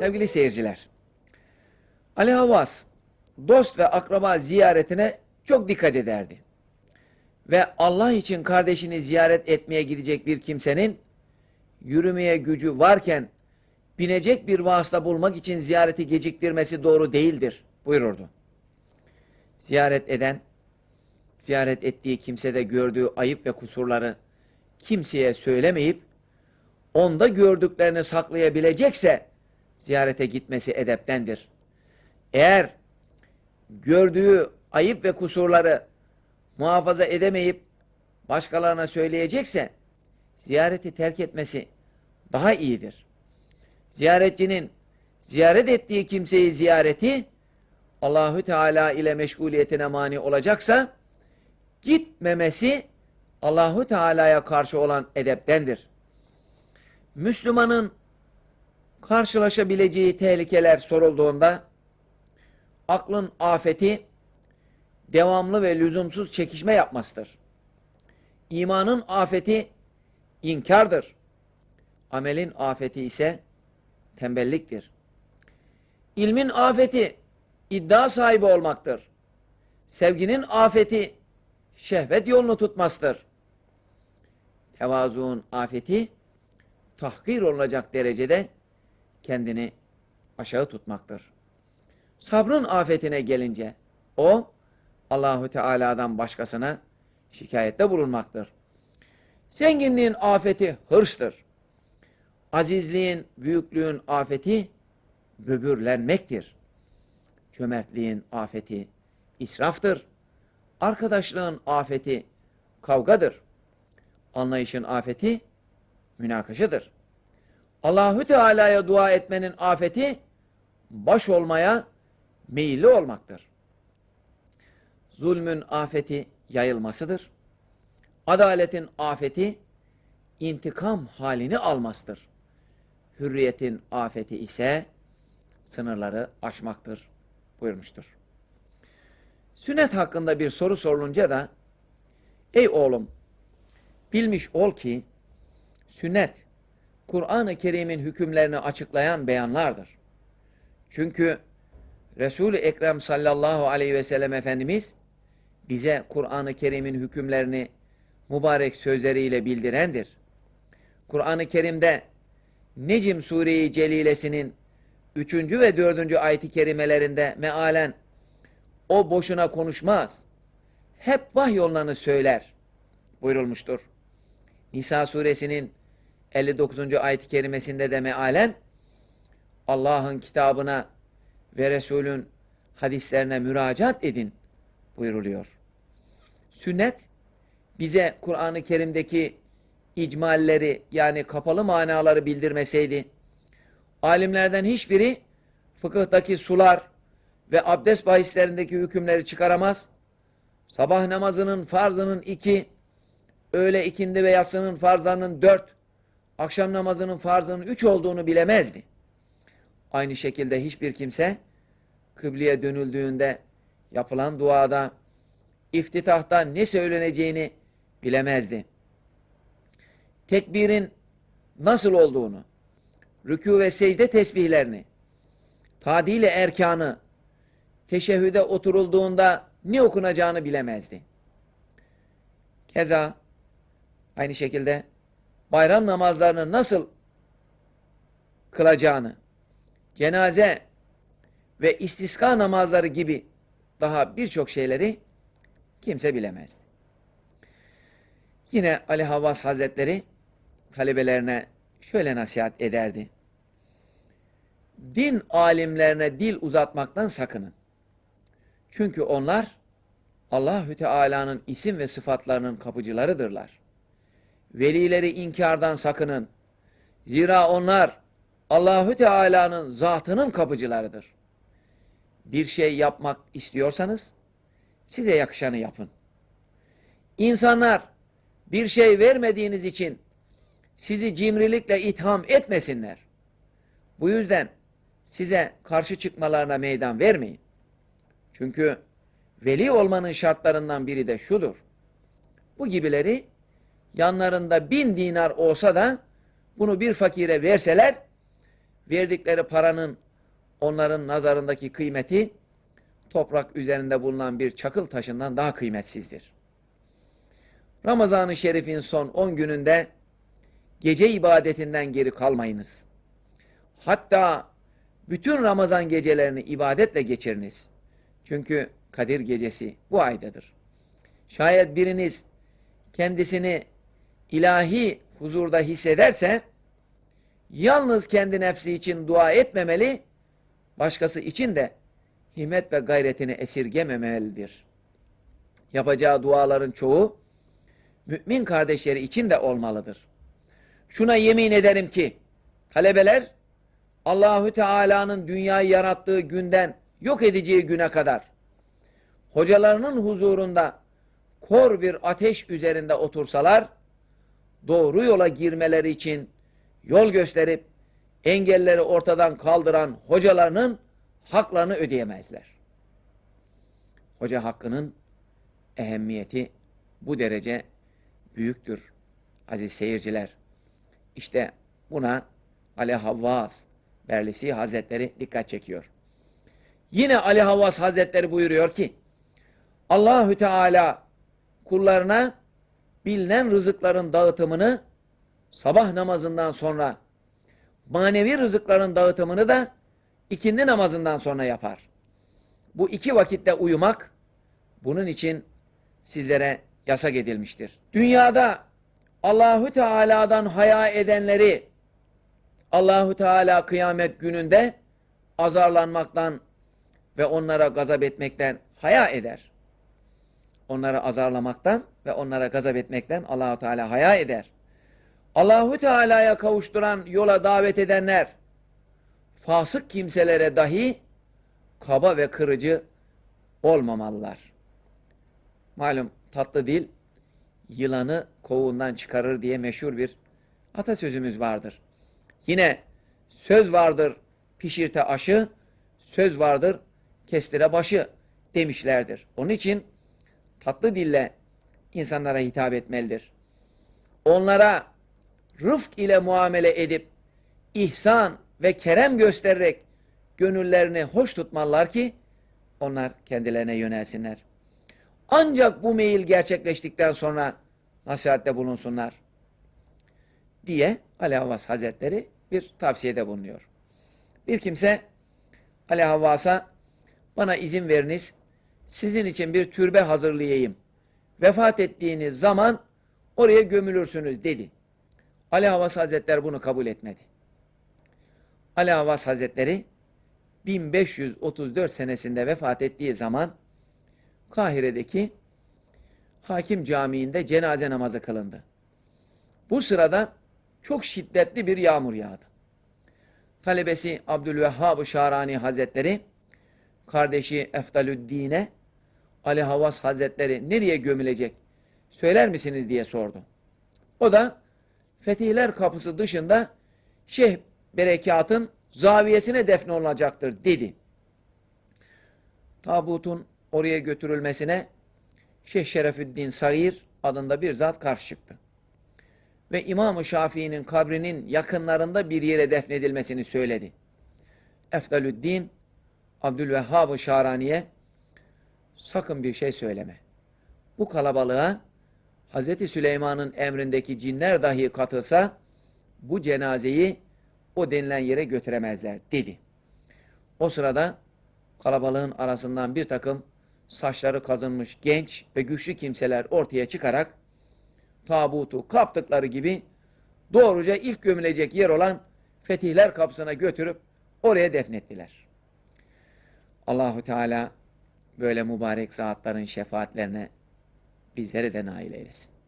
Sevgili seyirciler, Ali Havas dost ve akraba ziyaretine çok dikkat ederdi. Ve Allah için kardeşini ziyaret etmeye gidecek bir kimsenin yürümeye gücü varken binecek bir vasıta bulmak için ziyareti geciktirmesi doğru değildir buyururdu. Ziyaret eden, ziyaret ettiği kimsede gördüğü ayıp ve kusurları kimseye söylemeyip onda gördüklerini saklayabilecekse ziyarete gitmesi edeptendir. Eğer gördüğü ayıp ve kusurları muhafaza edemeyip başkalarına söyleyecekse ziyareti terk etmesi daha iyidir. Ziyaretçinin ziyaret ettiği kimseyi ziyareti Allahü Teala ile meşguliyetine mani olacaksa gitmemesi Allahü Teala'ya karşı olan edeptendir. Müslümanın karşılaşabileceği tehlikeler sorulduğunda aklın afeti devamlı ve lüzumsuz çekişme yapmasıdır. İmanın afeti inkardır. Amelin afeti ise tembelliktir. İlmin afeti iddia sahibi olmaktır. Sevginin afeti şehvet yolunu tutmasıdır. Tevazuun afeti tahkir olacak derecede kendini aşağı tutmaktır. Sabrın afetine gelince o Allahu Teala'dan başkasına şikayette bulunmaktır. Zenginliğin afeti hırstır. Azizliğin, büyüklüğün afeti böbürlenmektir. Cömertliğin afeti israftır. Arkadaşlığın afeti kavgadır. Anlayışın afeti münakaşadır. Allahü Teala'ya dua etmenin afeti baş olmaya meyilli olmaktır. Zulmün afeti yayılmasıdır. Adaletin afeti intikam halini almasıdır. Hürriyetin afeti ise sınırları aşmaktır buyurmuştur. Sünnet hakkında bir soru sorulunca da ey oğlum bilmiş ol ki sünnet Kur'an-ı Kerim'in hükümlerini açıklayan beyanlardır. Çünkü Resul-i Ekrem sallallahu aleyhi ve sellem Efendimiz bize Kur'an-ı Kerim'in hükümlerini mübarek sözleriyle bildirendir. Kur'an-ı Kerim'de Necim Sure-i Celilesinin 3. ve 4. ayet-i kerimelerinde mealen o boşuna konuşmaz. Hep vahyollarını söyler buyurulmuştur. Nisa suresinin 59. ayet-i kerimesinde de mealen Allah'ın kitabına ve Resulün hadislerine müracaat edin buyuruluyor. Sünnet bize Kur'an-ı Kerim'deki icmalleri yani kapalı manaları bildirmeseydi alimlerden hiçbiri fıkıhtaki sular ve abdest bahislerindeki hükümleri çıkaramaz. Sabah namazının farzının iki, öğle ikindi ve yatsının farzlarının dört, akşam namazının farzının üç olduğunu bilemezdi. Aynı şekilde hiçbir kimse kıbleye dönüldüğünde yapılan duada, iftitahta ne söyleneceğini bilemezdi. Tekbirin nasıl olduğunu, rükû ve secde tesbihlerini, tadile erkanı, teşehhüde oturulduğunda ne okunacağını bilemezdi. Keza aynı şekilde bayram namazlarını nasıl kılacağını, cenaze ve istiska namazları gibi daha birçok şeyleri kimse bilemezdi. Yine Ali Havvas Hazretleri talebelerine şöyle nasihat ederdi. Din alimlerine dil uzatmaktan sakının. Çünkü onlar Allahü Teala'nın isim ve sıfatlarının kapıcılarıdırlar. Velileri inkardan sakının. Zira onlar Allahü Teala'nın zatının kapıcılarıdır. Bir şey yapmak istiyorsanız size yakışanı yapın. İnsanlar bir şey vermediğiniz için sizi cimrilikle itham etmesinler. Bu yüzden size karşı çıkmalarına meydan vermeyin. Çünkü veli olmanın şartlarından biri de şudur. Bu gibileri yanlarında bin dinar olsa da bunu bir fakire verseler verdikleri paranın onların nazarındaki kıymeti toprak üzerinde bulunan bir çakıl taşından daha kıymetsizdir. Ramazan-ı Şerif'in son 10 gününde gece ibadetinden geri kalmayınız. Hatta bütün Ramazan gecelerini ibadetle geçiriniz. Çünkü Kadir gecesi bu aydadır. Şayet biriniz kendisini ilahi huzurda hissederse yalnız kendi nefsi için dua etmemeli, başkası için de himmet ve gayretini esirgememelidir. Yapacağı duaların çoğu mümin kardeşleri için de olmalıdır. Şuna yemin ederim ki talebeler Allahü Teala'nın dünyayı yarattığı günden yok edeceği güne kadar hocalarının huzurunda kor bir ateş üzerinde otursalar doğru yola girmeleri için yol gösterip engelleri ortadan kaldıran hocalarının haklarını ödeyemezler. Hoca hakkının ehemmiyeti bu derece büyüktür aziz seyirciler. İşte buna Ali Havvas Berlisi Hazretleri dikkat çekiyor. Yine Ali Havvas Hazretleri buyuruyor ki Allahü Teala kullarına bilinen rızıkların dağıtımını sabah namazından sonra manevi rızıkların dağıtımını da ikindi namazından sonra yapar. Bu iki vakitte uyumak bunun için sizlere yasak edilmiştir. Dünyada Allahü Teala'dan haya edenleri Allahü Teala kıyamet gününde azarlanmaktan ve onlara gazap etmekten haya eder. Onları azarlamaktan ve onlara gazap etmekten Allahü Teala haya eder. Allahü Teala'ya kavuşturan yola davet edenler fasık kimselere dahi kaba ve kırıcı olmamalılar. Malum tatlı dil yılanı kovuğundan çıkarır diye meşhur bir atasözümüz vardır. Yine söz vardır pişirte aşı, söz vardır kestire başı demişlerdir. Onun için tatlı dille insanlara hitap etmelidir. Onlara rıfk ile muamele edip ihsan ve kerem göstererek gönüllerini hoş tutmalılar ki onlar kendilerine yönelsinler. Ancak bu meyil gerçekleştikten sonra nasihatte bulunsunlar diye Ali Havvas Hazretleri bir tavsiyede bulunuyor. Bir kimse Ali Havvas'a bana izin veriniz sizin için bir türbe hazırlayayım. Vefat ettiğiniz zaman oraya gömülürsünüz dedi. Ali Havvas Hazretleri bunu kabul etmedi. Ali Havvas Hazretleri 1534 senesinde vefat ettiği zaman Kahire'deki Hakim Camii'nde cenaze namazı kılındı. Bu sırada çok şiddetli bir yağmur yağdı. Talebesi Abdülvehhab-ı Şarani Hazretleri kardeşi Eftalüddin'e Ali Havas Hazretleri nereye gömülecek söyler misiniz diye sordu. O da Fetihler Kapısı dışında Şeyh Berekat'ın zaviyesine defnolunacaktır dedi. Tabutun oraya götürülmesine Şeyh Şerefüddin Sair adında bir zat karşı çıktı. Ve İmam-ı Şafii'nin kabrinin yakınlarında bir yere defnedilmesini söyledi. Efdalüddin Abdülvehhab-ı Şarani'ye sakın bir şey söyleme. Bu kalabalığa Hz. Süleyman'ın emrindeki cinler dahi katılsa bu cenazeyi o denilen yere götüremezler dedi. O sırada kalabalığın arasından bir takım saçları kazınmış genç ve güçlü kimseler ortaya çıkarak tabutu kaptıkları gibi doğruca ilk gömülecek yer olan Fetihler kapısına götürüp oraya defnettiler. Allahu Teala böyle mübarek zatların şefaatlerine bizleri de nail eylesin.